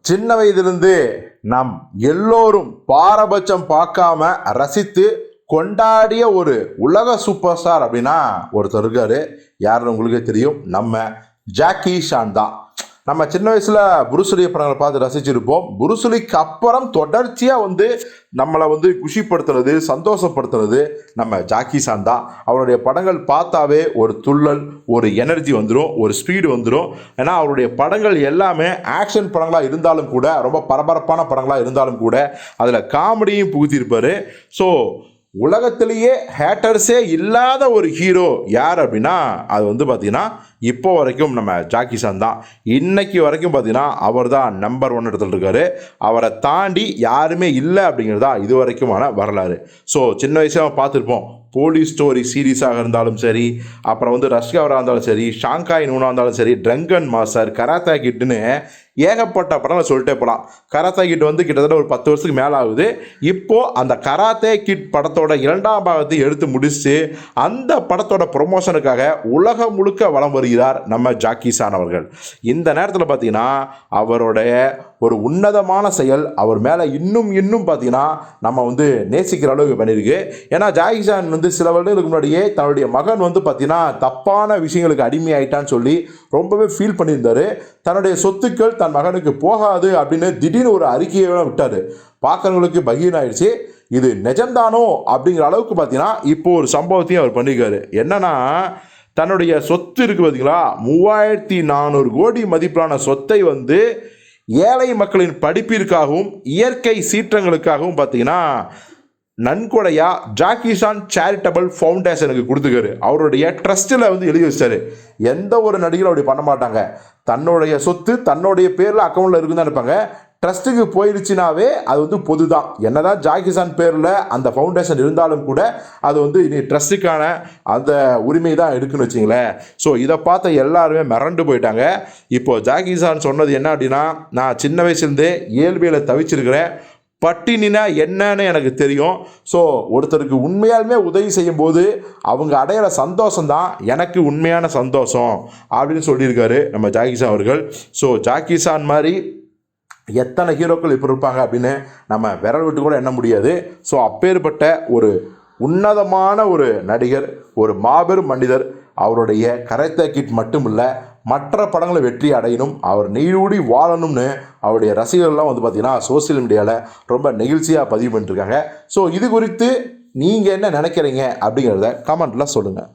சின்ன வயதிலிருந்து நாம் எல்லோரும் பாரபட்சம் பார்க்காம ரசித்து கொண்டாடிய ஒரு உலக சூப்பர் ஸ்டார் அப்படின்னா ஒருத்தர் இருக்காரு. யாருன்னு உங்களுக்கே தெரியும். நம்ம ஜாக்கி ஷான் தான். நம்ம சின்ன வயசுல புருசுலிய படங்களை பார்த்து ரசிச்சிருப்போம். புருசுலிக்கு அப்புறம் தொடர்ச்சியா வந்து நம்மளை வந்து குஷிப்படுத்துறது சந்தோஷப்படுத்துறது நம்ம ஜாக்கி சான் தான். அவருடைய படங்கள் பார்த்தாவே ஒரு துள்ளல் ஒரு எனர்ஜி வந்துடும் ஒரு ஸ்பீடு வந்துடும் ஏன்னா அவருடைய படங்கள் எல்லாமே ஆக்ஷன் படங்களாக இருந்தாலும் கூட ரொம்ப பரபரப்பான படங்களாக இருந்தாலும் கூட அதில் காமெடியும் புகுத்தியிருப்பார் ஸோ உலகத்திலேயே ஹேட்டர்ஸே இல்லாத ஒரு ஹீரோ யார் அப்படின்னா அது வந்து பார்த்தீங்கன்னா இப்போ வரைக்கும் நம்ம ஜாக்கி சான் தான் இன்னைக்கு வரைக்கும் பார்த்தீங்கன்னா அவர் தான் நம்பர் ஒன் இடத்துல இருக்காரு. அவரை தாண்டி யாருமே இல்லை அப்படிங்கிறது தான் இது வரைக்குமான வரலாறு. ஸோ சின்ன வயசாக பார்த்துருப்போம். போலீஸ் ஸ்டோரி சீரீஸாக இருந்தாலும் சரி அப்புறம் வந்து ரஷ்காவராக இருந்தாலும் சரி ஷாங்காய் நூனாக இருந்தாலும் சரி ட்ரங்கன் மாஸ்டர் கராத்தா கிட்டுன்னு ஏகப்பட்ட படம் சொல்லிட்டே போகலாம் கராத்தே கிட் வந்து கிட்டத்தட்ட ஒரு பத்து வருஷத்துக்கு மேலே ஆகுது. இப்போது அந்த கராத்தே கிட் படத்தோட இரண்டாம் பாகத்தை எடுத்து முடிச்சு அந்த படத்தோட ப்ரொமோஷனுக்காக உலகம் முழுக்க வலம் வருகிறார் நம்ம ஜாக்கிசான் அவர்கள். இந்த நேரத்தில் பார்த்தீங்கன்னா அவருடைய ஒரு உன்னதமான செயல் அவர் மேலே இன்னும் இன்னும் பார்த்தீங்கன்னா நம்ம வந்து நேசிக்கிற அளவுக்கு பண்ணியிருக்கு. ஏன்னா ஜாகிசான் வந்து சில வருடங்களுக்கு முன்னாடியே தன்னுடைய மகன் வந்து பார்த்தீங்கன்னா தப்பான விஷயங்களுக்கு அடிமையாயிட்டான்னு சொல்லி ரொம்பவே ஃபீல் பண்ணியிருந்தாரு. தன்னுடைய சொத்துக்கள் தன் மகனுக்கு போகாது அப்படின்னு திடீர்னு ஒரு அறிக்கையை விட்டார். பார்க்கறவங்களுக்கு பகீன் ஆயிடுச்சு இது நிஜம்தானோ அப்படிங்கிற அளவுக்கு பார்த்தீங்கன்னா இப்போ ஒரு சம்பவத்தையும் அவர் பண்ணியிருக்காரு. என்னன்னா தன்னுடைய சொத்து இருக்குது பார்த்தீங்களா மூவாயிரத்தி நானூறு கோடி மதிப்பிலான சொத்தை வந்து ஏழை மக்களின் படிப்பிற்காகவும் இயற்கை சீற்றங்களுக்காகவும் பார்த்தீங்கன்னா நன்கொடையா ஜாக்கிசான் சேரிட்டபிள் ஃபவுண்டேஷனுக்கு கொடுத்துக்காரு அவருடைய ட்ரஸ்ட்டில் வந்து எழுதி வச்சாரு. எந்த ஒரு நடிகரும் அப்படி பண்ண மாட்டாங்க. தன்னுடைய சொத்து தன்னுடைய பேரில் அக்கௌண்ட்டில் இருக்குன்னு தான் இருப்பாங்க. ட்ரஸ்ட்டுக்கு போயிடுச்சுனாவே அது வந்து பொது தான் என்னதான் ஜாக்கிசான் பேரில் அந்த ஃபவுண்டேஷன் இருந்தாலும் கூட அது வந்து இனி ட்ரஸ்ட்டுக்கான அந்த உரிமை தான் எடுக்குன்னு வச்சிங்களேன். ஸோ இதை பார்த்த எல்லாருமே மிரண்டு போயிட்டாங்க. இப்போ ஜாகிசான் சொன்னது என்ன அப்படின்னா நான் சின்ன வயசுலேருந்தே இயல்பியில் தவிச்சிருக்கிறேன். பட்டினினா என்னன்னு எனக்கு தெரியும். ஸோ ஒருத்தருக்கு உண்மையாலுமே உதவி செய்யும்போது அவங்க அடையிற சந்தோஷம் தான் எனக்கு உண்மையான சந்தோஷம் அப்படின்னு சொல்லியிருக்காரு நம்ம ஜாகிசா அவர்கள். ஸோ ஜாக்கிசான் மாதிரி எத்தனை ஹீரோக்கள் இப்போ இருப்பாங்க அப்படின்னு நம்ம விரல் விட்டு கூட எண்ண முடியாது. ஸோ அப்பேற்பட்ட ஒரு உன்னதமான ஒரு நடிகர் ஒரு மாபெரும் மனிதர் அவருடைய கரைத்த கிட் மட்டும் இல்லை மற்ற படங்களை வெற்றி அடையணும் அவர் நீரூடி வாழணும்னு அவருடைய ரசிகர்கள்லாம் வந்து பார்த்திங்கன்னா சோசியல் மீடியாவில் ரொம்ப நெகிழ்ச்சியாக பதிவு பண்ணிட்டுருக்காங்க ஸோ இது குறித்து நீங்கள் என்ன நினைக்கிறீங்க அப்படிங்கிறத கமெண்ட்டில் சொல்லுங்கள்